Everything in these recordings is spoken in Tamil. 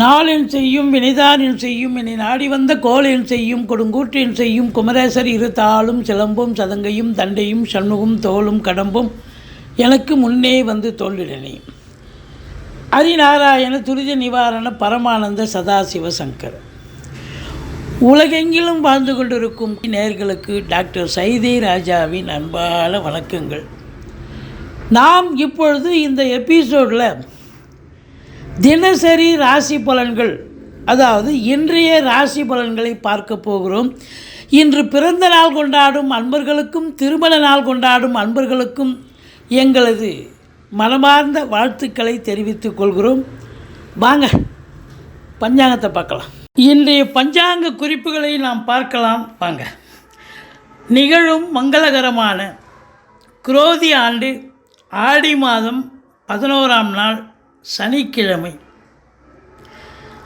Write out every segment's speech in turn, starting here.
நாளின் செய்யும் வினைதானின் செய்யும் என்னை நாடி வந்த கோளின் செய்யும் கொடுங்கூற்றின் செய்யும் குமரேசர் இரு தாளும் சிலம்பும் சதங்கையும் தண்டையும் சண்முகம் தோளும் கடம்பும் எனக்கு முன்னே வந்து தோல்விடனே அதிநாராயண துரித நிவாரண பரமானந்த சதாசிவ சங்கர். உலகெங்கிலும் வாழ்ந்து கொண்டிருக்கும் நேர்களுக்கு டாக்டர் சைதே ராஜாவின் அன்பான வணக்கங்கள். நாம் இப்பொழுது இந்த எபிசோடில் தினசரி ராசி பலன்கள் அதாவது இன்றைய ராசி பலன்களை பார்க்க போகிறோம். இன்று பிறந்த நாள் கொண்டாடும் அன்பர்களுக்கும் திருமண நாள் கொண்டாடும் அன்பர்களுக்கும் எங்களது மனமார்ந்த வாழ்த்துக்களை தெரிவித்துக் கொள்கிறோம். வாங்க பஞ்சாங்கத்தை பார்க்கலாம். இன்றைய பஞ்சாங்க குறிப்புகளை நாம் பார்க்கலாம். வாங்க. நிகழும் மங்களகரமான குரோதி ஆண்டு ஆடி மாதம் பதினோராம் நாள் சனிக்கிழமை.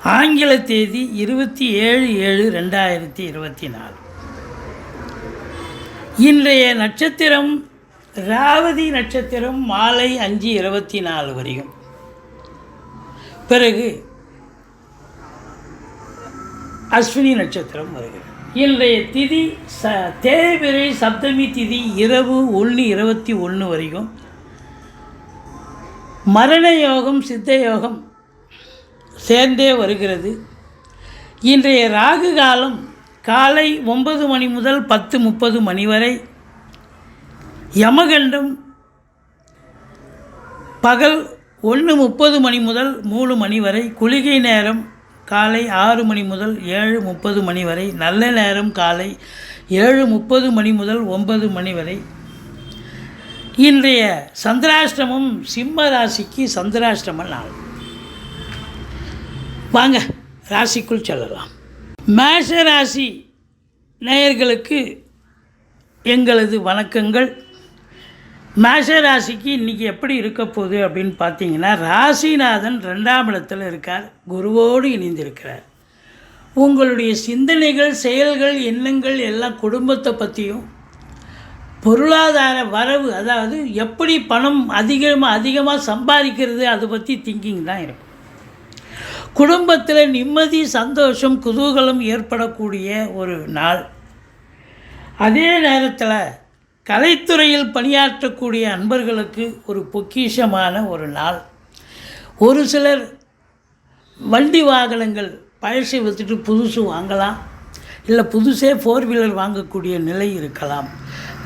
ஆங்கில தேதி இருபத்தி ஏழு ஏழு ரெண்டாயிரத்தி இருபத்தி நாலு. இன்றைய நட்சத்திரம் ராவதி நட்சத்திரம் மாலை அஞ்சு இருபத்தி நாலு வரையும். பிறகு அஸ்வினி நட்சத்திரம் வருகிறது. இன்றைய திதி ச தேவிரை சப்தமி திதி இரவு ஒன்று இருபத்தி ஒன்று வரைக்கும் மரண யோகம் சித்த யோகம் சேர்ந்தே வருகிறது. இன்றைய ராகு காலம் காலை ஒன்பது மணி முதல் பத்து முப்பது மணி வரை யமகண்டம் பகல் ஒன்று முப்பது மணி முதல் மூணு மணி வரை குளிகை நேரம் காலை ஆறு மணி முதல் ஏழு முப்பது மணி வரை நல்ல நேரம் காலை ஏழு முப்பது மணி முதல் ஒன்பது மணி வரை இன்றைய சந்திராஷ்டமம் சிம்ம ராசிக்கு சந்திராஷ்டம நாள். வாங்க ராசிக்குள் செல்லலாம். மேஷ ராசி நேயர்களுக்கு எங்களது வணக்கங்கள். மேஷ ராசிக்கு இன்றைக்கி எப்படி இருக்க போகுது அப்படின்னு பார்த்தீங்கன்னா ராசிநாதன் ரெண்டாம் இடத்தில் இருக்கார். குருவோடு இணைந்திருக்கிறார். உங்களுடைய சிந்தனைகள் செயல்கள் எண்ணங்கள் எல்லாம் குடும்பத்தை பற்றியும் பொருளாதார வரவு அதாவது எப்படி பணம் அதிகமாக அதிகமாக சம்பாதிக்கிறது அதை பற்றி திங்கிங் தான் இருக்கும். குடும்பத்தில் நிம்மதி சந்தோஷம் குதூகலம் ஏற்படக்கூடிய ஒரு நாள். அதே நேரத்தில் கலைத்துறையில் பணியாற்றக்கூடிய அன்பர்களுக்கு ஒரு பொக்கிஷமான ஒரு நாள். ஒரு சிலர் வண்டி வாகனங்கள் பழசை வச்சுட்டு புதுசு வாங்கலாம் இல்லை புதுசே ஃபோர் வீலர் வாங்கக்கூடிய நிலை இருக்கலாம்.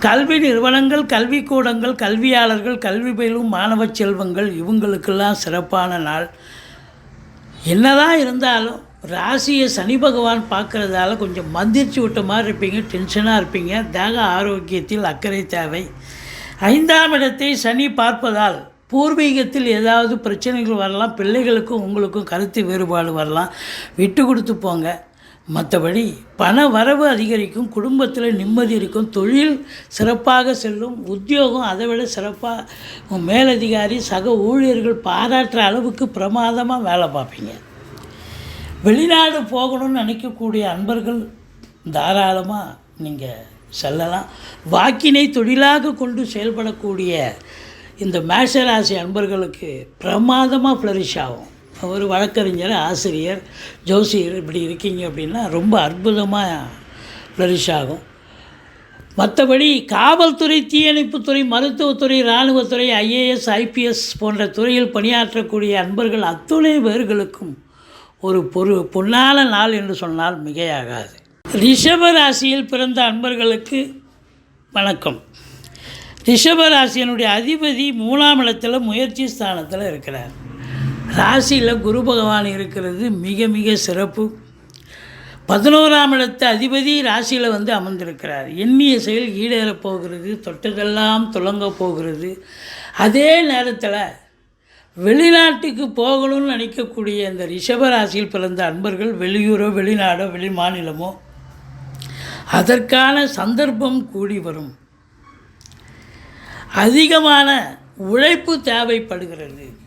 கல்வி நிறுவனங்கள் கல்விக்கூடங்கள் கல்வியாளர்கள் கல்வி பயிலும் மாணவ செல்வங்கள் இவங்களுக்கெல்லாம் சிறப்பான நாள். என்னதான் இருந்தாலும் ராசியை சனி பகவான் பார்க்குறதால கொஞ்சம் மந்திரிச்சு விட்ட மாதிரி இருப்பீங்க டென்ஷனாக இருப்பீங்க. தேக ஆரோக்கியத்தில் அக்கறை தேவை. ஐந்தாம் இடத்தை சனி பார்ப்பதால் பூர்வீகத்தில் ஏதாவது பிரச்சனைகள் வரலாம் பிள்ளைகளுக்கும் உங்களுக்கும் கருத்து வேறுபாடு வரலாம். விட்டு கொடுத்து போங்க. மற்றபடி பண வரவு அதிகரிக்கும் குடும்பத்தில் நிம்மதி இருக்கும் தொழில் சிறப்பாக செல்லும் உத்தியோகம் அதை விட சிறப்பாக மேலதிகாரி சக ஊழியர்கள் பாராட்டுற அளவுக்கு பிரமாதமாக வேலை பார்ப்பீங்க. வெளிநாடு போகணும்னு நினைக்கக்கூடிய அன்பர்கள் தாராளமாக நீங்கள் செல்லலாம். வாக்கினை தொழிலாக கொண்டு செயல்படக்கூடிய இந்த மேஷராசி அன்பர்களுக்கு பிரமாதமாக ஃப்ளரிஷ் ஆகும். ஒரு வழக்கறிஞர் ஆசிரியர் ஜோசியர் இப்படி இருக்கீங்க அப்படின்னா ரொம்ப அற்புதமாக ஃப்ளரிஷ் ஆகும். மற்றபடி காவல்துறை தீயணைப்புத்துறை மருத்துவத்துறை இராணுவத்துறை ஐஏஎஸ் ஐபிஎஸ் போன்ற துறையில் பணியாற்றக்கூடிய அன்பர்கள் அத்துணை பேர்களுக்கும் ஒரு பொரு பொன்னான நாள் என்று சொன்னால் மிகையாகாது. ரிஷபராசியில் பிறந்த அன்பர்களுக்கு வணக்கம். ரிஷபராசியனுடைய அதிபதி மூணாம் இடத்தில் முயற்சி ஸ்தானத்தில் இருக்கிறார். ராசியில் குரு பகவான் இருக்கிறது மிக மிக சிறப்பு. பதினோராம் இடத்து அதிபதி ராசியில் வந்து அமர்ந்திருக்கிறார். எண்ணிய செயல் ஈடேறப் போகிறது தொட்டதெல்லாம் துளங்க போகிறது. அதே நேரத்தில் வெளிநாட்டுக்கு போகணும்னு நினைக்கக்கூடிய இந்த ரிஷப ராசியில் பிறந்த அன்பர்கள் வெளியூரோ வெளிநாடோ வெளி மாநிலமோ அதற்கான சந்தர்ப்பம் கூடி வரும். அதிகமான உழைப்பு தேவைப்படுகிறது.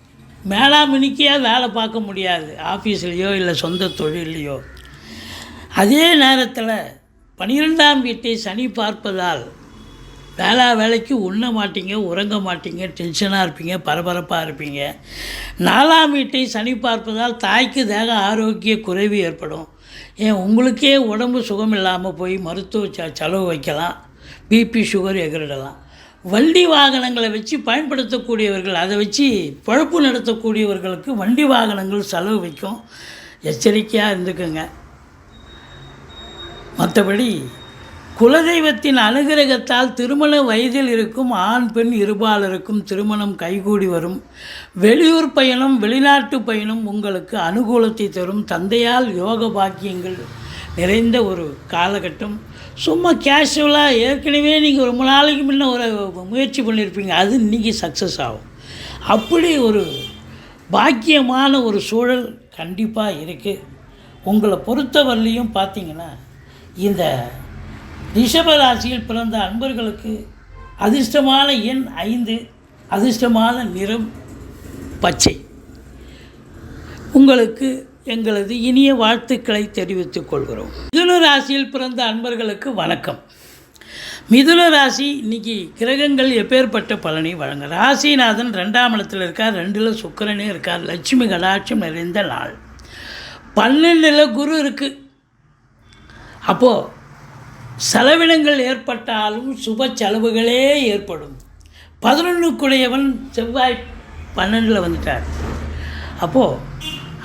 மேலாமினிக்கையாக வேலை பார்க்க முடியாது. ஆஃபீஸ்லேயோ இல்லை சொந்த தொழிலையோ அதே நேரத்தில் பனிரெண்டாம் வீட்டை சனி பார்ப்பதால் வேளா வேலைக்கு உண்ண மாட்டீங்க உறங்க மாட்டீங்க டென்ஷனாக இருப்பீங்க பரபரப்பாக இருப்பீங்க. நாலாம் வீட்டை சனி பார்ப்பதால் தாய்க்கு தேக ஆரோக்கிய குறைவு ஏற்படும். ஏன் உங்களுக்கே உடம்பு சுகம் இல்லாமல் போய் மருத்துவ ச செலவு வைக்கலாம். பிபி சுகர் எகிரிடலாம். வண்டி வாகனங்களை வச்சு பயன்படுத்தக்கூடியவர்கள் அதை வச்சு பழப்பு நடத்தக்கூடியவர்களுக்கு வண்டி வாகனங்கள் செலவு வைக்கும். எச்சரிக்கையாக இருந்துக்குங்க. மற்றபடி குலதெய்வத்தின் அனுகிரகத்தால் திருமண வயதில் இருக்கும் ஆண் பெண் இருபாலருக்கும் திருமணம் கைகூடி வரும். வெளியூர் பயணம் வெளிநாட்டு பயணம் உங்களுக்கு அனுகூலத்தை தரும். தந்தையால் யோக பாக்கியங்கள் நிறைந்த ஒரு காலகட்டம். சும்மா கேஷுவலாக ஏற்கனவே நீங்கள் ரொம்ப நாளைக்கு முன்னே ஒரு முயற்சி பண்ணியிருப்பீங்க அது இன்றைக்கி சக்ஸஸ் ஆகும். அப்படி ஒரு பாக்கியமான ஒரு சூழல் கண்டிப்பாக இருக்குது உங்களை பொறுத்தவரையிலையும் பார்த்தீங்கன்னா இந்த ரிஷப ராசியில் பிறந்த அன்பர்களுக்கு அதிர்ஷ்டமான எண் ஐந்து அதிர்ஷ்டமான நிறம் பச்சை. உங்களுக்கு எங்களது இனிய வாழ்த்துக்களை தெரிவித்துக் கொள்கிறோம். ராசியில் பிறந்த அன்பர்களுக்கு வணக்கம். மிதுன ராசி இன்னைக்கு கிரகங்கள் எப்பேற்பட்ட பலனை வழங்க ராசிநாதன் ரெண்டாம் இடத்துல இருக்கார் ரெண்டில் சுக்கரனே இருக்கார் லட்சுமி கடாட்சம் நிறைந்த நாள். பன்னெண்டில் குரு இருக்குது அப்போது செலவினங்கள் ஏற்பட்டாலும் சுப செலவுகளே ஏற்படும். பதினொன்றுக்குடையவன் செவ்வாய் பன்னெண்டில் வந்துட்டார். அப்போது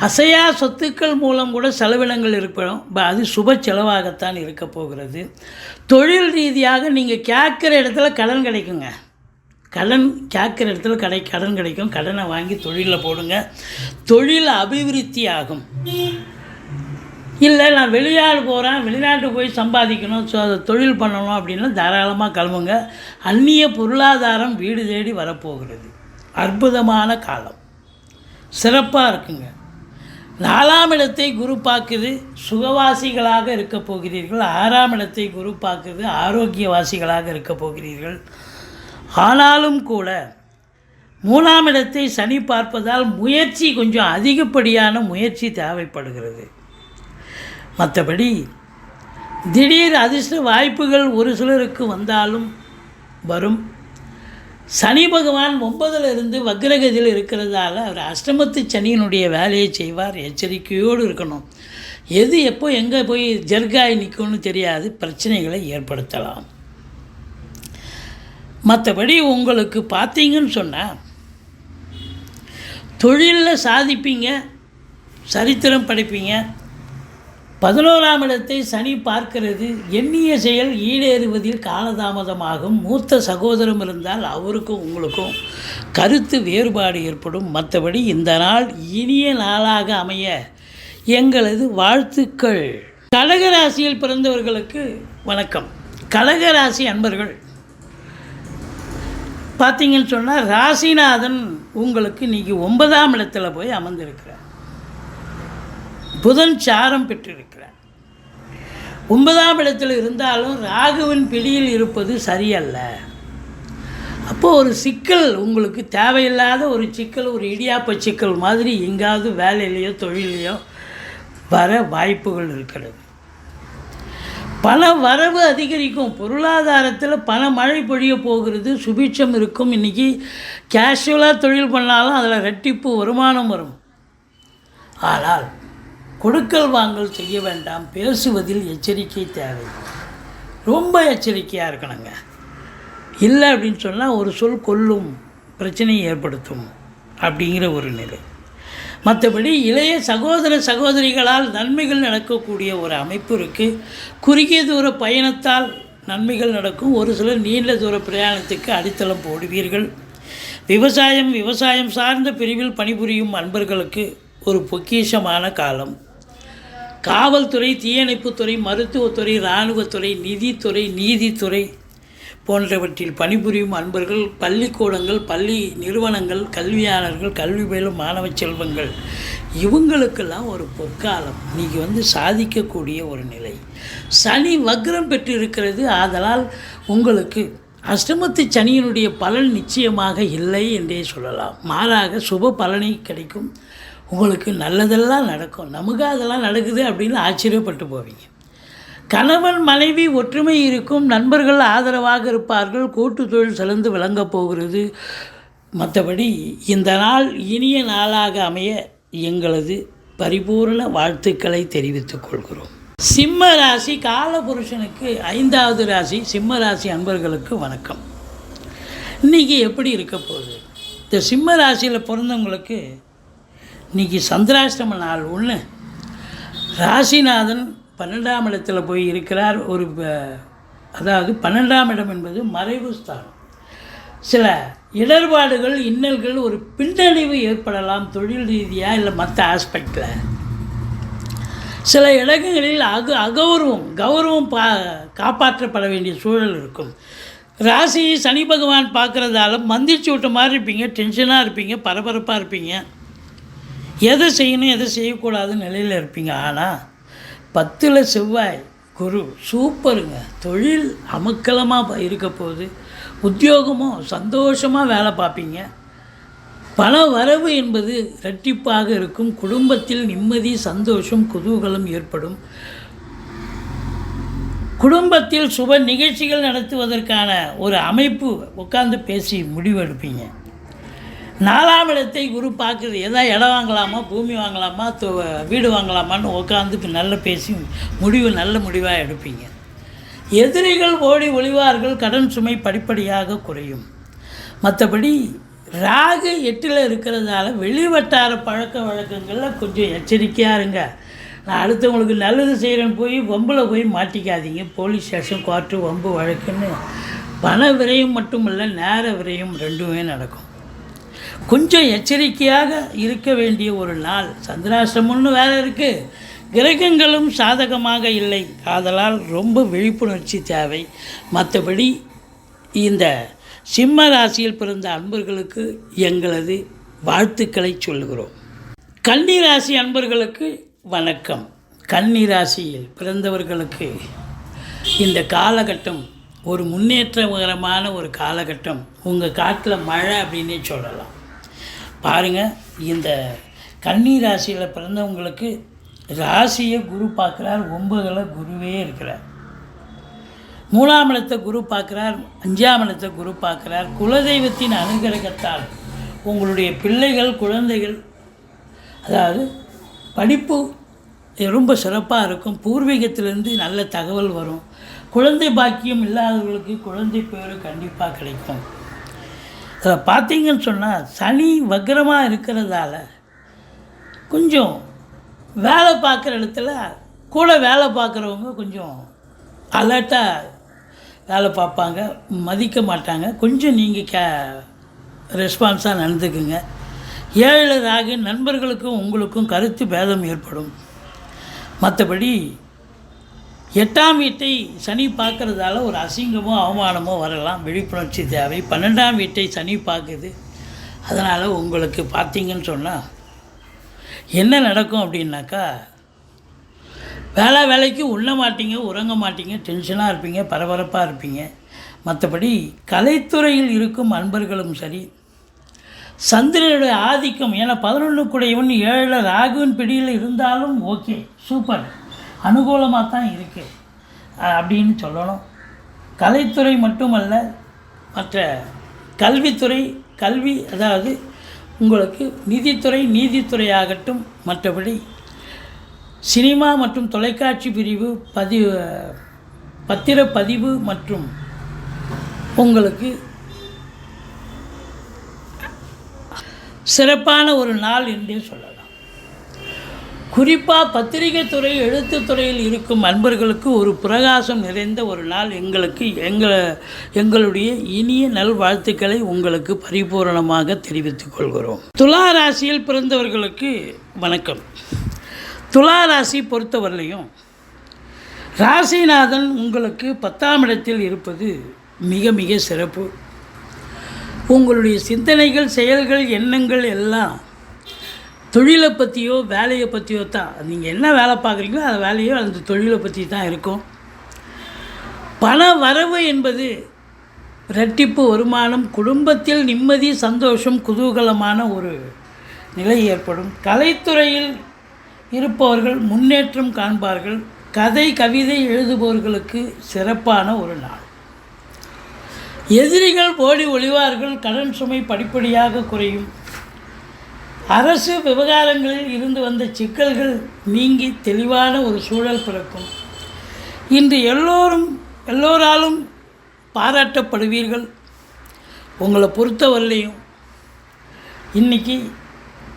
அசையா சொத்துக்கள் மூலம் கூட செலவினங்கள் இருப்பிடும் ப- அது சுப செலவாகத்தான் இருக்க போகிறது. தொழில் ரீதியாக நீங்கள் கேட்குற இடத்துல கடன் கிடைக்குங்க. கடன் கேட்குற இடத்துல கடை கடன் கிடைக்கும். கடனை வாங்கி தொழிலில் போடுங்க. தொழில் அபிவிருத்தி ஆகும். இல்லை நான் வெளிநாடு போகிறேன் வெளிநாட்டு போய் சம்பாதிக்கணும் ஸோ அதை தொழில் பண்ணணும் அப்படின்னா தாராளமாக கிளம்புங்க. அந்நிய பொருளாதாரம் வீடு தேடி வரப்போகிறது. அற்புதமான காலம். சிறப்பாக இருக்குங்க. நாலாம் இடத்தை குரு பார்க்குது சுகவாசிகளாக இருக்க போகிறீர்கள். ஆறாம் இடத்தை குரு பார்க்குது ஆரோக்கியவாசிகளாக இருக்க போகிறீர்கள். ஆனாலும் கூட மூணாம் இடத்தை சனி பார்ப்பதால் முயற்சி கொஞ்சம் அதிகப்படியான முயற்சி தேவைப்படுகிறது. மற்றபடி திடீர் அதிர்ஷ்ட வாய்ப்புகள் ஒரு சிலருக்கு வந்தாலும் வரும். சனி பகவான் ஒன்பதில் இருந்து வக்ரகதியில் இருக்கிறதால அவர் அஷ்டமத்து சனியினுடைய வேலையை செய்வார் எச்சரிக்கையோடு இருக்கணும். எது எப்போ எங்கே போய் ஜர்காய் நிற்கும்னு தெரியாது பிரச்சனைகளை ஏற்படுத்தலாம். மற்றபடி உங்களுக்கு பார்த்தீங்கன்னு சொன்னால் தொழிலில் சாதிப்பீங்க சரித்திரம் படைப்பீங்க பதினோராம் இடத்தை சனி பார்க்கிறது. எண்ணிய செயல் ஈடேறுவதில் காலதாமதமாகும். மூத்த சகோதரம் இருந்தால் அவருக்கும் உங்களுக்கும் கருத்து வேறுபாடு ஏற்படும். மற்றபடி இந்த நாள் இனிய நாளாக அமைய எங்களது வாழ்த்துக்கள். கடகராசியில் பிறந்தவர்களுக்கு வணக்கம். கடகராசி அன்பர்கள் பார்த்தீங்கன்னு சொன்னால் ராசிநாதன் உங்களுக்கு இன்றைக்கி ஒன்பதாம் இடத்துல போய் அமர்ந்திருக்கிறார். புதன் சாரம் பெற்றிருக்கு ஒன்பதாம் இடத்தில் இருந்தாலும் ராகுவின் பிடியில் இருப்பது சரியல்ல. அப்போது ஒரு சிக்கல் உங்களுக்கு தேவையில்லாத ஒரு சிக்கல் ஒரு இடியாப்ப சிக்கல் மாதிரி எங்காவது வேலையிலையோ தொழிலையோ வர வாய்ப்புகள் இருக்கிறது. பண வரவு அதிகரிக்கும். பொருளாதாரத்தில் பண மழை பொழிய போகிறது சுபிட்சம் இருக்கும். இன்றைக்கி கேஷுவலாக தொழில் பண்ணாலும் அதில் ரெட்டிப்பு வருமானம் வரும். ஆனால் கொடுக்கல் வாங்கல் செய்ய வேண்டாம் பேசுவதில் எச்சரிக்கை தேவை. ரொம்ப எச்சரிக்கையாக இருக்கணுங்க. இல்லை அப்படின்னு சொன்னால் ஒரு சொல் கொல்லும் பிரச்சனையை ஏற்படுத்தும் அப்படிங்கிற ஒரு நிலை. மற்றபடி இளைய சகோதர சகோதரிகளால் நன்மைகள் நடக்கக்கூடிய ஒரு அமைப்பு இருக்குது குறுகிய தூர பயணத்தால் நன்மைகள் நடக்கும். ஒரு சிலர் நீண்ட தூர பிரயாணத்துக்கு அடித்தளம் போடுவீர்கள். விவசாயம் விவசாயம் சார்ந்த பிரிவில் பணிபுரியும் அன்பர்களுக்கு ஒரு பொக்கிஷமான காலம். காவல்துறை தீயணைப்புத்துறை மருத்துவத்துறை இராணுவத்துறை நிதித்துறை நீதித்துறை போன்றவற்றில் பணிபுரியும் அன்பர்கள் பள்ளிக்கூடங்கள் பள்ளி நிறுவனங்கள் கல்வியாளர்கள் கல்வி பயிலும் மாணவ செல்வங்கள். இவங்களுக்கெல்லாம் ஒரு பொற்காலம். நீங்கள் வந்து சாதிக்கக்கூடிய ஒரு நிலை. சனி வக்ரம் பெற்று இருக்கிறது ஆதலால் உங்களுக்கு அஷ்டமத்து சனியினுடைய பலன் நிச்சயமாக இல்லை என்றே சொல்லலாம். மாறாக சுப பலனை கிடைக்கும். உங்களுக்கு நல்லதெல்லாம் நடக்கும். நமக்கு அதெல்லாம் நடக்குது அப்படின்னு ஆச்சரியப்பட்டு போவீங்க. கணவன் மனைவி ஒற்றுமை இருக்கும். நண்பர்கள் ஆதரவாக இருப்பார்கள். கூட்டு தொழில் சிறந்து விளங்கப் போகிறது. மற்றபடி இந்த நாள் இனிய நாளாக அமைய எங்களது பரிபூர்ண வாழ்த்துக்களை தெரிவித்துக் கொள்கிறோம். சிம்ம ராசி காலபுருஷனுக்கு ஐந்தாவது ராசி சிம்ம ராசி அன்பர்களுக்கு வணக்கம். இன்றைக்கி எப்படி இருக்க போகுது? இந்த சிம்ம ராசியில் பிறந்தவங்களுக்கு இன்றைக்கி சந்திராஷ்டம நாள் ஒன்று ராசிநாதன் பன்னெண்டாம் இடத்தில் போய் இருக்கிறார். ஒரு ப- அதாவது பன்னெண்டாம் இடம் என்பது மறைவு ஸ்தானம். சில இடர்பாடுகள் இன்னல்கள் ஒரு பின்னடைவு ஏற்படலாம் தொழில் ரீதியாக இல்லை மற்ற ஆஸ்பெக்டில் சில இடங்களில் அக அகௌரவம் கௌரவம் பா காப்பாற்றப்பட வேண்டிய சூழல் இருக்கும். ராசி சனி பகவான் பார்க்குறதால மந்திரிச்சு விட்ட மாதிரி இருப்பீங்க டென்ஷனாக இருப்பீங்க பரபரப்பாக இருப்பீங்க. எதை செய்யணும் எதை செய்யக்கூடாது நிலையில் இருப்பீங்க. ஆனால் பத்தில் செவ்வாய் குரு சூப்பருங்க. தொழில் அமக்கலமாக இருக்க போகுது. உத்தியோகமும் சந்தோஷமாக வேலை பார்ப்பீங்க. பண வரவு என்பது இரட்டிப்பாக இருக்கும். குடும்பத்தில் நிம்மதி சந்தோஷம் குதூகலம் ஏற்படும். குடும்பத்தில் சுப நிகழ்ச்சிகள் நடத்துவதற்கான ஒரு அமைப்பு உட்காந்து பேசி முடிவெடுப்பீங்க. நாலாம் இடத்தை குரு பார்க்குது. எதாவது இடம் வாங்கலாமா பூமி வாங்கலாமா வீடு வாங்கலாமான்னு உட்காந்து நல்ல பேசி முடிவு நல்ல முடிவாக எடுப்பீங்க. எதிரிகள் ஓடி ஒளிவார்கள் கடன் சுமை படிப்படியாக குறையும். மற்றபடி ராகு எட்டில் இருக்கிறதால வெளிவட்டார பழக்க வழக்கங்களில் கொஞ்சம் எச்சரிக்கையாக இருங்க. நான் அடுத்தவங்களுக்கு நல்லது செய்கிறேன்னு போய் வம்பில் போய் மாட்டிக்காதீங்க. போலீஸ் ஸ்டேஷன் கோர்ட்டு வம்பு வழக்குன்னு பண விரயம் இல்லை நேர விரயம் ரெண்டுமே நடக்கும். கொஞ்சம் எச்சரிக்கையாக இருக்க வேண்டிய ஒரு நாள். சந்திராசிரமம்னு வேறு இருக்குது கிரகங்களும் சாதகமாக இல்லை. ஆதலால் ரொம்ப விழிப்புணர்ச்சி தேவை. மற்றபடி இந்த சிம்ம ராசியில் பிறந்த அன்பர்களுக்கு எங்களது வாழ்த்துக்களை சொல்லுகிறோம். கன்னி ராசி அன்பர்களுக்கு வணக்கம். கன்னி ராசியில் பிறந்தவர்களுக்கு இந்த காலகட்டம் ஒரு முன்னேற்றகரமான ஒரு காலகட்டம். உங்கள் காட்டில் மழை அப்படின்னே சொல்லலாம். பாருங்கள் இந்த கன்னி ராசியில் பிறந்தவங்களுக்கு ராசியை குரு பார்க்குறார் ஒன்பதில் குருவே இருக்கிறார். மூணாம் இடத்தை குரு பார்க்குறார் அஞ்சாம் இடத்தை குரு பார்க்குறார். குலதெய்வத்தின் அனுகிரகத்தால் உங்களுடைய பிள்ளைகள் குழந்தைகள் அதாவது படிப்பு ரொம்ப சிறப்பாக இருக்கும். பூர்வீகத்திலேருந்து நல்ல தகவல் வரும். குழந்தை பாக்கியம் இல்லாதவர்களுக்கு குழந்தை பேர் கண்டிப்பாக கிடைக்கும். அதை பார்த்தீங்கன்னு சொன்னால் சனி வக்ரமாக இருக்கிறதால கொஞ்சம் வேலை பார்க்குற இடத்துல கூட வேலை பார்க்குறவங்க கொஞ்சம் அலர்ட்டாக வேலை பார்ப்பாங்க மதிக்க மாட்டாங்க. கொஞ்சம் நீங்கள் கே ரெஸ்பான்ஸாக நடந்துக்குங்க. ஏழு ராகு நண்பர்களுக்கும் உங்களுக்கும் கருத்து பேதம் ஏற்படும். மற்றபடி எட்டாம் வீட்டை சனி பார்க்குறதால ஒரு அசிங்கமோ அவமானமோ வரலாம். விழிப்புணர்ச்சி தேவை. பன்னெண்டாம் வீட்டை சனி பார்க்குது. அதனால் உங்களுக்கு பார்த்தீங்கன்னு சொன்னால் என்ன நடக்கும் அப்படின்னாக்கா வேலை வேலைக்கு உண்ண மாட்டீங்க உறங்க மாட்டீங்க டென்ஷனாக இருப்பீங்க பரபரப்பாக இருப்பீங்க. மற்றபடி கலைத்துறையில் இருக்கும் அன்பர்களும் சரி சந்திரனுடைய ஆதிக்கம் ஏன்னா பதினொன்று கூடையவன் ஏழில் ராகுவின் பிடியில் இருந்தாலும் ஓகே சூப்பர். அனுகூலமாக தான் இருக்குது அப்படின்னு சொல்லணும். கலைத்துறை மட்டுமல்ல மற்ற கல்வித்துறை கல்வி அதாவது உங்களுக்கு நிதித்துறை நீதித்துறை ஆகட்டும் மற்றபடி சினிமா மற்றும் தொலைக்காட்சி பிரிவு பதிவு பத்திரப்பதிவு மற்றும் உங்களுக்கு சிறப்பான ஒரு நாள் என்றே சொல்லலாம். குறிப்பாக பத்திரிகை துறை எழுத்துத் துறையில் இருக்கும் அன்பர்களுக்கு ஒரு பிரகாசம் நிறைந்த ஒரு நாள் எங்களுக்கு எங்கள் எங்களுடைய இனிய நல்வாழ்த்துக்களை உங்களுக்கு பரிபூரணமாக தெரிவித்துக் கொள்கிறோம். துலா ராசியில் பிறந்தவர்களுக்கு வணக்கம். துலா ராசி பொறுத்தவரையிலையும் ராசிநாதன் உங்களுக்கு பத்தாம் இடத்தில் இருப்பது மிக மிக சிறப்பு. உங்களுடைய சிந்தனைகள் செயல்கள் எண்ணங்கள் எல்லாம் தொழிலை பற்றியோ வேலையை பற்றியோ தான் நீங்கள் என்ன வேலை பார்க்குறீங்களோ அந்த வேலையோ அந்த தொழிலை பற்றி தான் இருக்கும். பண வரவு என்பது இரட்டிப்பு வருமானம் குடும்பத்தில் நிம்மதி சந்தோஷம் குதூகலமான ஒரு நிலை ஏற்படும். கலைத்துறையில் இருப்பவர்கள் முன்னேற்றம் காண்பார்கள். கதை கவிதை எழுதுபவர்களுக்கு சிறப்பான ஒரு நாள். எதிரிகள் ஓடி ஒளிவார்கள். கடன் சுமை படிப்படியாக குறையும். அரசு விவகாரங்களில் இருந்து வந்த சிக்கல்கள் நீங்கி தெளிவான ஒரு சூழல் பிறக்கும். இன்று எல்லோரும் எல்லோராலும் பாராட்டப்படுவீர்கள். உங்களை பொறுத்தவரையிலையும் இன்றைக்கி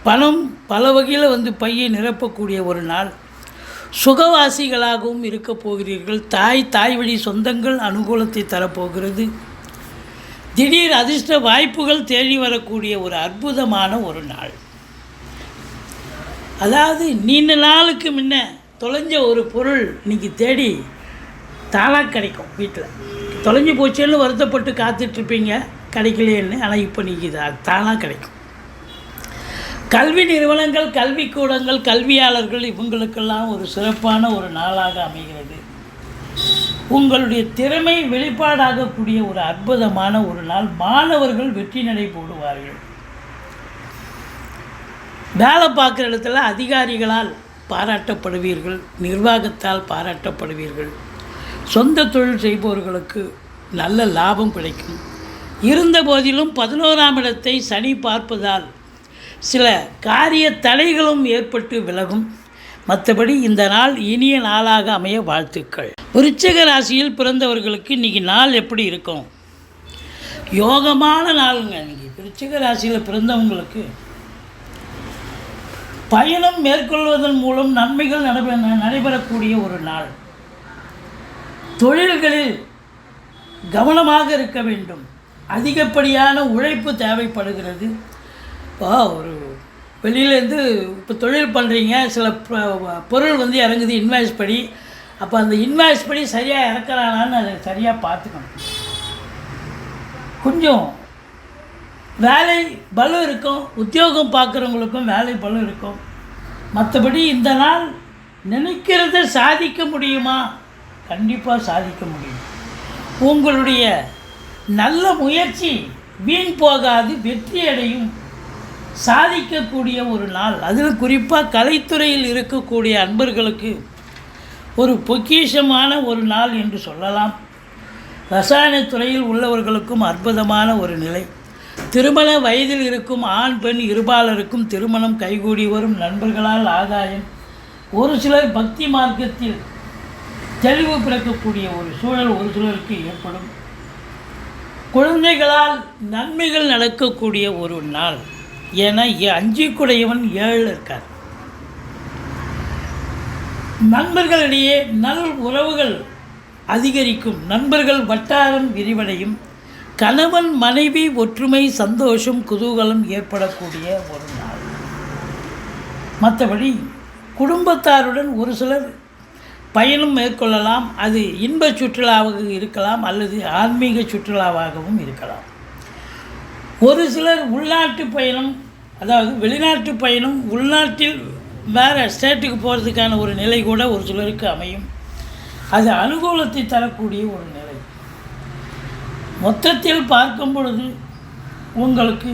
பணம் பல வகையில் வந்து பையை நிரப்பக்கூடிய ஒரு நாள். சுகவாசிகளாகவும் இருக்கப் போகிறீர்கள். தாய் தாய் வழி சொந்தங்கள் அனுகூலத்தை தரப்போகிறது. திடீர் அதிர்ஷ்ட வாய்ப்புகள் தேடி வரக்கூடிய ஒரு அற்புதமான ஒரு நாள். அதாவது நீண்ட நாளுக்கு முன்ன தொலைஞ்ச ஒரு பொருள் இன்னைக்கு தேடி தானாக கிடைக்கும் வீட்டில் தொலைஞ்சு போச்சேன்னு வருத்தப்பட்டு காத்துட்ருப்பீங்க கிடைக்கலையேன்னு. ஆனால் இப்போ நீங்கள் இது தானாக கிடைக்கும். கல்வி நிறுவனங்கள் கல்விக்கூடங்கள் கல்வியாளர்கள் இவங்களுக்கெல்லாம் ஒரு சிறப்பான ஒரு நாளாக அமைகிறது. உங்களுடைய திறமை வெளிப்பாடாகக்கூடிய ஒரு அற்புதமான ஒரு நாள். மாணவர்கள் வெற்றி நடை போடுவார்கள். வேலை பார்க்குற இடத்துல அதிகாரிகளால் பாராட்டப்படுவீர்கள் நிர்வாகத்தால் பாராட்டப்படுவீர்கள். சொந்த தொழில் செய்பவர்களுக்கு நல்ல லாபம் கிடைக்கும். இருந்த போதிலும் பதினோராம் இடத்தை சனி பார்ப்பதால் சில காரிய தடைகளும் ஏற்பட்டு விலகும். மற்றபடி இந்த நாள் இனிய நாளாக அமைய வாழ்த்துக்கள். விருச்சக ராசியில் பிறந்தவர்களுக்கு இன்றைக்கி நாள் எப்படி இருக்கும்? யோகமான நாளுங்க. இன்றைக்கி விருச்சிக ராசியில் பிறந்தவங்களுக்கு பயணம் மேற்கொள்வதன் மூலம் நன்மைகள் நடைபெற நடைபெறக்கூடிய ஒரு நாள். தொழில்களில் கவனமாக இருக்க வேண்டும். அதிகப்படியான உழைப்பு தேவைப்படுகிறது. இப்போ ஒரு வெளியிலேருந்து இப்போ தொழில் பண்ணுறீங்க சில ப- பொருள் வந்து இறங்குது இன்வாய்ஸ் படி. அப்போ அந்த இன்வாய்ஸ் படி சரியாக இறக்குறானான்னு அதை சரியாக பார்த்துக்கணும். கொஞ்சம் வேலை பலம் இருக்கும் உத்தியோகம் பார்க்குறவங்களுக்கும் வேலை பலம் இருக்கும். மற்றபடி இந்த நாள் நினைக்கிறத சாதிக்க முடியுமா? கண்டிப்பாக சாதிக்க முடியும். உங்களுடைய நல்ல முயற்சி வீண் போகாது வெற்றி அடையும். சாதிக்கக்கூடிய ஒரு நாள். அதில் குறிப்பாக கலைத்துறையில் இருக்கக்கூடிய அன்பர்களுக்கு ஒரு பொக்கிஷமான ஒரு நாள் என்று சொல்லலாம். ரசாயனத்துறையில் உள்ளவர்களுக்கும் அற்புதமான ஒரு நிலை. திருமண வயதில் இருக்கும் ஆண் பெண் இருபாலருக்கும் திருமணம் கைகூடி வரும் நண்பர்களால் ஆதாயம். ஒரு சிலர் பக்தி மார்க்கத்தில் தெளிவு பிறக்கக்கூடிய ஒரு சூழல் ஒரு சிலருக்கு ஏற்படும். குழந்தைகளால் நன்மைகள் நடக்கக்கூடிய ஒரு நாள் ஏன்னா ஏ- அஞ்சு குடையவன் ஏழு இருக்கார். நண்பர்களிடையே நல் உறவுகள் அதிகரிக்கும். நண்பர்கள் வட்டாரம் விரிவடையும். கணவன் மனைவி ஒற்றுமை சந்தோஷம் குதூகலம் ஏற்படக்கூடிய ஒரு நாள். மற்றபடி குடும்பத்தாருடன் ஒரு சிலர் பயணம் மேற்கொள்ளலாம். அது இன்ப சுற்றுலாவாக இருக்கலாம் அல்லது ஆன்மீக சுற்றுலாவாகவும் இருக்கலாம். ஒரு சிலர் உள்நாட்டு பயணம் அதாவது வெளிநாட்டு பயணம் உள்நாட்டில் வேறு ஸ்டேட்டுக்கு போகிறதுக்கான ஒரு நிலை கூட ஒரு சிலருக்கு அமையும். அது அனுகூலத்தை தரக்கூடிய ஒரு நிலை. மொத்தத்தில் பார்க்கும் பொழுது உங்களுக்கு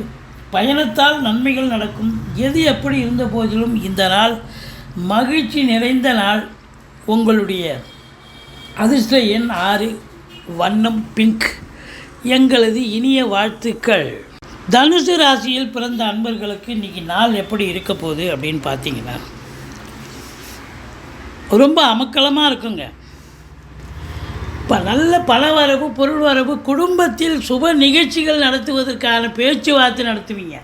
பயணத்தால் நன்மைகள் நடக்கும். எது எப்படி இருந்த போதிலும் இந்த நாள் மகிழ்ச்சி நிறைந்த நாள். உங்களுடைய அதிர்ஷ்ட எண் ஆறு வண்ணம் பிங்க் எங்களது இனிய வாழ்த்துக்கள். தனுசு ராசியில் பிறந்த அன்பர்களுக்கு இன்றைக்கி நாள் எப்படி இருக்க போகுது அப்படின்னு பார்த்தீங்கன்னா ரொம்ப அமக்கலமாக இருக்குங்க. இப்போ நல்ல பண வரவு பொருள் வரவு குடும்பத்தில் சுப நிகழ்ச்சிகள் நடத்துவதற்கான பேச்சுவார்த்தை நடத்துவீங்க.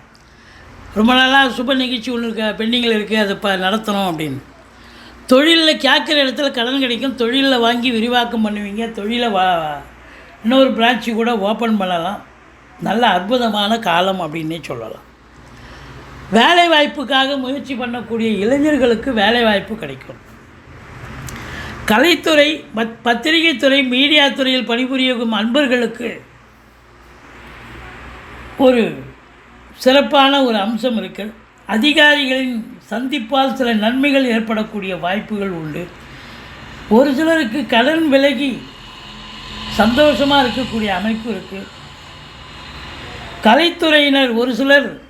ரொம்ப நாளாக சுப நிகழ்ச்சி ஒன்று இருக்க பெண்டிங்கில் இருக்குது அதை இப்போ நடத்தணும் அப்படின்னு. தொழிலில் கேட்குற இடத்துல கடன் கிடைக்கும் தொழிலில் வாங்கி விரிவாக்கம் பண்ணுவீங்க தொழிலை வா இன்னொரு பிரான்ச்சு கூட ஓப்பன் பண்ணலாம். நல்ல அற்புதமான காலம் அப்படின்னே சொல்லலாம். வேலை வாய்ப்புக்காக முயற்சி பண்ணக்கூடிய இளைஞர்களுக்கு வேலை வாய்ப்பு கிடைக்கும். கலைத்துறை பத் பத்திரிகை துறை மீடியா துறையில் பணிபுரியும் அன்பர்களுக்கு ஒரு சிறப்பான ஒரு அம்சம் இருக்கு. அதிகாரிகளின் சந்திப்பால் சில நன்மைகள் ஏற்படக்கூடிய வாய்ப்புகள் உண்டு. ஒரு சிலருக்கு கடன் விலகி சந்தோஷமாக இருக்கக்கூடிய அமைப்பு இருக்குது கலைத்துறையினர் ஒரு சிலர்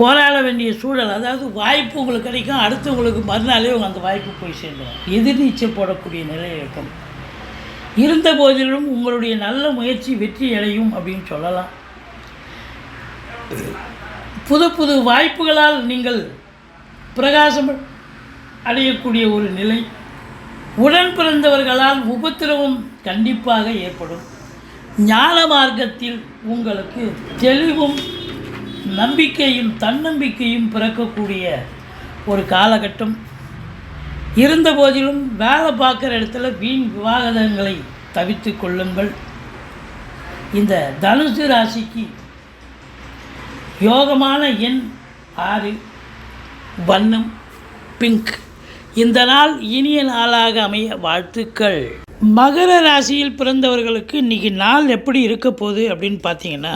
போராட வேண்டிய சூழல் அதாவது வாய்ப்பு உங்களுக்கு கிடைக்கும் அடுத்தவங்களுக்கு மறுநாளே அந்த வாய்ப்பு போய் சேர்ந்துடும் எதிர்நீச்சல் போடக்கூடிய நிலை இருக்கும். இருந்த போதிலும் உங்களுடைய நல்ல முயற்சி வெற்றி அடையும் அப்படின்னு சொல்லலாம். புது புது வாய்ப்புகளால் நீங்கள் பிரகாசம் அடையக்கூடிய ஒரு நிலை. உடன் பிறந்தவர்களால் உபத்திரவம் கண்டிப்பாக ஏற்படும். ஞான மார்க்கத்தில் உங்களுக்கு தெளிவும் நம்பிக்கையும் தன்னம்பிக்கையும் பிறக்கக்கூடிய ஒரு காலகட்டம். இருந்த போதிலும் வேலை பார்க்குற இடத்துல வீண் விவாதங்களை தவித்து கொள்ளுங்கள். இந்த தனுசு ராசிக்கு யோகமான எண் ஆறு வண்ணம் பிங்க் இந்த நாள் இனிய நாளாக அமைய வாழ்த்துக்கள். மகர ராசியில் பிறந்தவர்களுக்கு இன்றைக்கி நாள் எப்படி இருக்க போகுது அப்படின்னு பார்த்தீங்கன்னா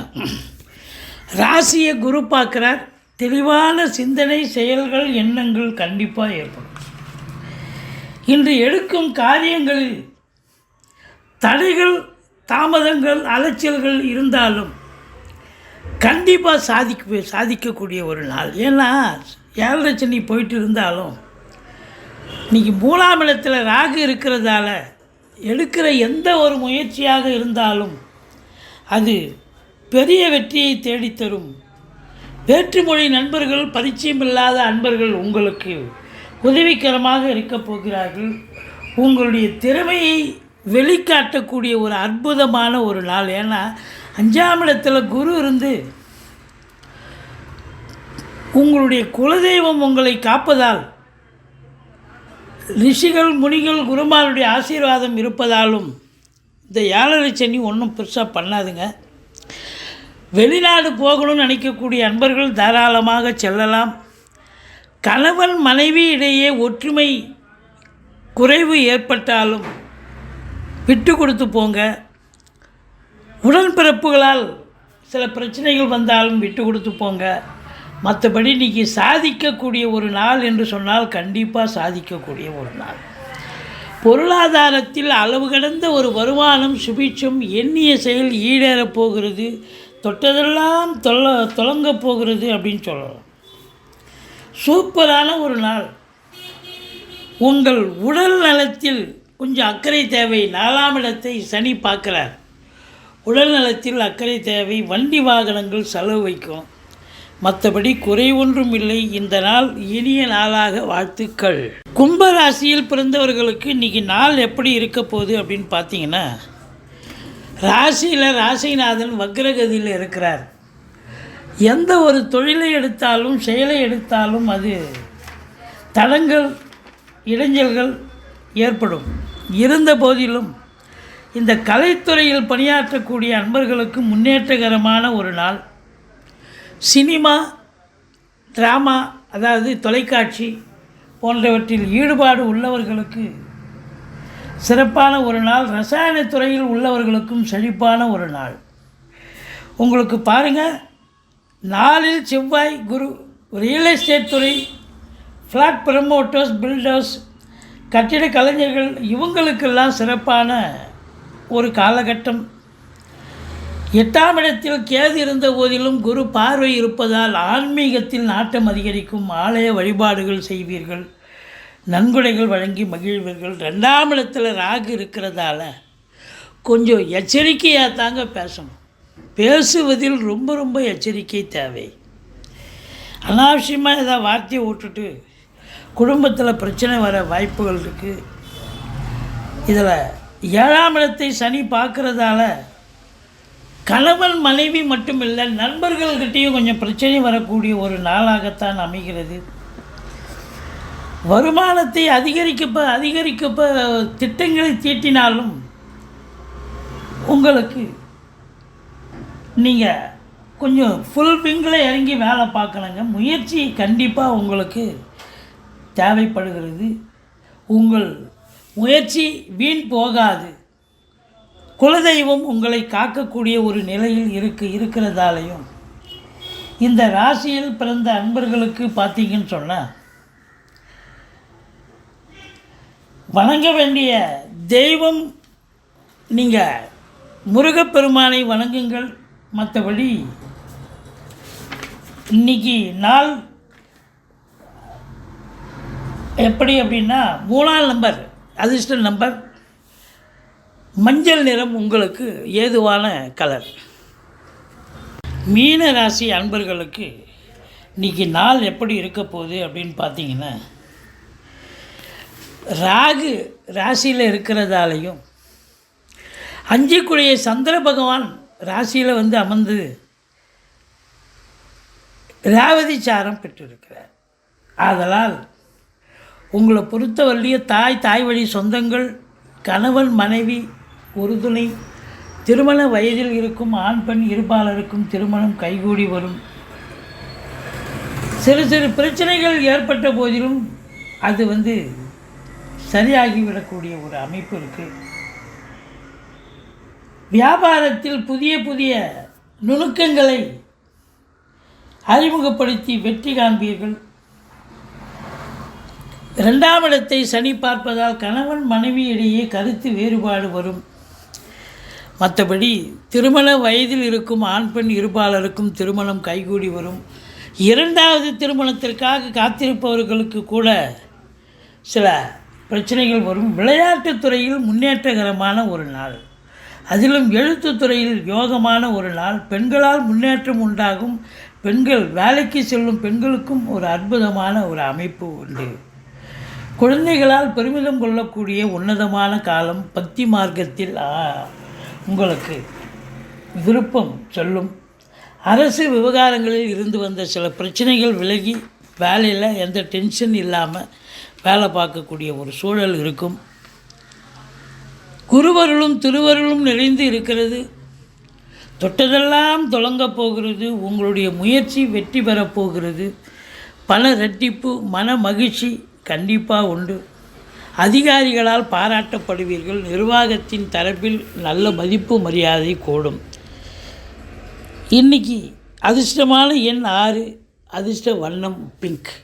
ராசியை குரு பார்க்குறார். தெளிவான சிந்தனை செயல்கள் எண்ணங்கள் கண்டிப்பாக ஏற்படும். இன்று எடுக்கும் காரியங்களில் தடைகள் தாமதங்கள் அலைச்சல்கள் இருந்தாலும் கண்டிப்பாக சாதிக்க சாதிக்கக்கூடிய ஒரு நாள். ஏன்னா ஏழரை சனி போயிட்டு இருந்தாலும் இன்றைக்கி மூணாம் இடத்துல ராகு இருக்கிறதால எடுக்கிற எந்த ஒரு முயற்சியாக இருந்தாலும் அது பெரிய வெற்றியை தேடித்தரும் வேற்றுமொழி நண்பர்கள் பரிச்சயமில்லாத அன்பர்கள் உங்களுக்கு உதவிகரமாக இருக்கப் போகிறார்கள். உங்களுடைய திறமையை வெளிக்காட்டக்கூடிய ஒரு அற்புதமான ஒரு நாள். ஏன்னா அஞ்சாம் இடத்துல குரு இருந்து உங்களுடைய குலதெய்வம் உங்களை காப்பதால் ரிஷிகள் முனிகள் குருமாருடைய ஆசீர்வாதம் இருப்பதாலும் இந்த ஏழரை சனி ஒன்றும் பெருசாக பண்ணாதுங்க. வெளிநாடு போகணும்னு நினைக்கக்கூடிய அன்பர்கள் தாராளமாக செல்லலாம். கணவன் மனைவி இடையே ஒற்றுமை குறைவு ஏற்பட்டாலும் விட்டு கொடுத்து போங்க. உடன்பிறப்புகளால் சில பிரச்சனைகள் வந்தாலும் விட்டு கொடுத்து போங்க. மற்றபடி இன்றைக்கி சாதிக்கக்கூடிய ஒரு நாள் என்று சொன்னால் கண்டிப்பாக சாதிக்கக்கூடிய ஒரு நாள். பொருளாதாரத்தில் அளவு கடந்த ஒரு வருமானம் சுபிட்சம் எண்ணிய செயல் ஈடேறப் போகிறது. தொட்டதெல்லாம் தொல்ல தொலங்கப் போகிறது அப்படின்னு சொல்லலாம். சூப்பரான ஒரு நாள். உங்கள் உடல் நலத்தில் கொஞ்சம் அக்கறை தேவை. நாலாம் இடத்தை சனி பார்க்குறார். உடல் நலத்தில் அக்கறை தேவை. வண்டி வாகனங்கள் செலவு வைக்கும். மற்றபடி குறை ஒன்றும் இல்லை. இந்த நாள் இனிய நாளாக வாழ்த்துக்கள். கும்பராசியில் பிறந்தவர்களுக்கு இன்றைக்கி நாள் எப்படி இருக்க போகுது அப்படின்னு பார்த்தீங்கன்னா ராசியில் ராசிநாதன் வக்ரகதியில் இருக்கிறார். எந்த ஒரு தொழிலை எடுத்தாலும் செயலை எடுத்தாலும் அது தடங்கள் இடைஞ்சல்கள் ஏற்படும். இருந்த போதிலும் இந்த கலைத்துறையில் பணியாற்றக்கூடிய அன்பர்களுக்கு முன்னேற்றகரமான ஒரு நாள். சினிமா ட்ராமா அதாவது தொலைக்காட்சி போன்றவற்றில் ஈடுபாடு உள்ளவர்களுக்கு சிறப்பான ஒரு நாள் ரசாயனத் துறையில் உள்ளவர்களுக்கும் செழிப்பான ஒரு நாள். உங்களுக்கு பாருங்கள் நாளில் செவ்வாய் குரு ரியல் எஸ்டேட் துறை ஃப்ளாட் ப்ரமோட்டர்ஸ் பில்டர்ஸ் கட்டிட கலைஞர்கள் இவங்களுக்கெல்லாம் சிறப்பான ஒரு காலகட்டம். எட்டாம் இடத்தில் கேது இருந்த போதிலும் குரு பார்வை இருப்பதால் ஆன்மீகத்தில் நாட்டம் அதிகரிக்கும் ஆலய வழிபாடுகள் செய்வீர்கள். நன்கொடைகள் வழங்கி மகிழ்வீர்கள். ரெண்டாம் இடத்துல ராகு இருக்கிறதால கொஞ்சம் எச்சரிக்கையாக தாங்க பேசணும். பேசுவதில் ரொம்ப ரொம்ப எச்சரிக்கை தேவை. அனாவசியமாக ஏதாவது வார்த்தையை விட்டுட்டு குடும்பத்தில் பிரச்சனை வர வாய்ப்புகள் இருக்குது இதில் ஏழாம் இடத்தை சனி பார்க்குறதால கணவன் மனைவி மட்டுமில்லை நண்பர்கள்கிட்டேயும் கொஞ்சம் பிரச்சனை வரக்கூடிய ஒரு நாளாகத்தான் அமைகிறது. வருமானத்தை அதிகரிக்கப்ப அதிகரிக்கப்ப திட்டங்களை தீட்டினாலும் உங்களுக்கு நீங்கள் கொஞ்சம் ஃபுல் விங்கில் இறங்கி வேலை பார்க்கணுங்க. முயற்சி கண்டிப்பாக உங்களுக்கு தேவைப்படுகிறது. உங்கள் முயற்சி வீண் போகாது. குலதெய்வம் உங்களை காக்கக்கூடிய ஒரு நிலையில் இருக்கு இருக்கிறதாலையும். இந்த ராசியில் பிறந்த அன்பர்களுக்கு பார்த்தீங்கன்னு சொன்னால் வணங்க வேண்டிய தெய்வம் நீங்கள் முருகப்பெருமானை வணங்குங்கள் மற்றபடி இன்னைக்கு நாள் எப்படி அப்படின்னா மூணாம் நம்பர் அதிர்ஷ்ட நம்பர். மஞ்சள் நிறம் உங்களுக்கு ஏதுவான கலர். மீன ராசி அன்பர்களுக்கு இன்னைக்கு நாள் எப்படி இருக்க போகுது அப்படின்னு பார்த்தீங்கன்னா ராகு ராசியில் இருக்கிறதாலையும் அஞ்சுக்குடைய சந்திர பகவான் ராசியில் வந்து அமர்ந்து ரேவதி சாரம் பெற்றிருக்கிறார். ஆதலால் உங்களை பொறுத்தவரையிலேயே தாய் தாய் வழி சொந்தங்கள் கணவன் மனைவி உறுதுணை திருமண வயதில் இருக்கும் ஆண் பெண் இருபாலருக்கும் திருமணம் கைகூடி வரும். சிறு சிறு பிரச்சனைகள் ஏற்பட்ட போதிலும் அது வந்து சரியாகிவிடக்கூடிய ஒரு அமைப்பு இருக்குது வியாபாரத்தில் புதிய புதிய நுணுக்கங்களை அறிமுகப்படுத்தி வெற்றி காண்பீர்கள். இரண்டாம் இடத்தை சனி பார்ப்பதால் கணவன் மனைவி இடையே கருத்து வேறுபாடு வரும். மற்றபடி திருமண வயதில் இருக்கும் ஆண் பெண் இருபாலருக்கும் திருமணம் கைகூடி வரும். இரண்டாவது திருமணத்திற்காக காத்திருப்பவர்களுக்கு கூட சில பிரச்சனைகள் வரும். விளையாட்டுத் துறையில் முன்னேற்றகரமான ஒரு நாள். அதிலும் எழுத்து துறையில் யோகமான ஒரு நாள். பெண்களால் முன்னேற்றம் உண்டாகும். பெண்கள் வேலைக்கு செல்லும் பெண்களுக்கும் ஒரு அற்புதமான ஒரு அமைப்பு உண்டு. குழந்தைகளால் பெருமிதம் கொள்ளக்கூடிய உன்னதமான காலம் பக்தி மார்க்கத்தில் உங்களுக்கு விருப்பம் சொல்லும். அரசு விவகாரங்களில் இருந்து வந்த சில பிரச்சனைகள் விலகி வேலையில் எந்த டென்ஷன் இல்லாமல் வேலை பார்க்கக்கூடிய ஒரு சூழல் இருக்கும். குருவருளும் திருவருளும் நிறைந்து இருக்கிறது. தொட்டதெல்லாம் தொடங்கப் போகிறது. உங்களுடைய முயற்சி வெற்றி பெறப் போகிறது. பல ரெட்டிப்பு மன மகிழ்ச்சி கண்டிப்பாக உண்டு. அதிகாரிகளால் பாராட்டப்படுவீர்கள். நிர்வாகத்தின் தரப்பில் நல்ல மதிப்பு மரியாதை கூடும். இன்னைக்கு அதிர்ஷ்டமான எண் ஆறு அதிர்ஷ்ட வண்ணம் பிங்க்.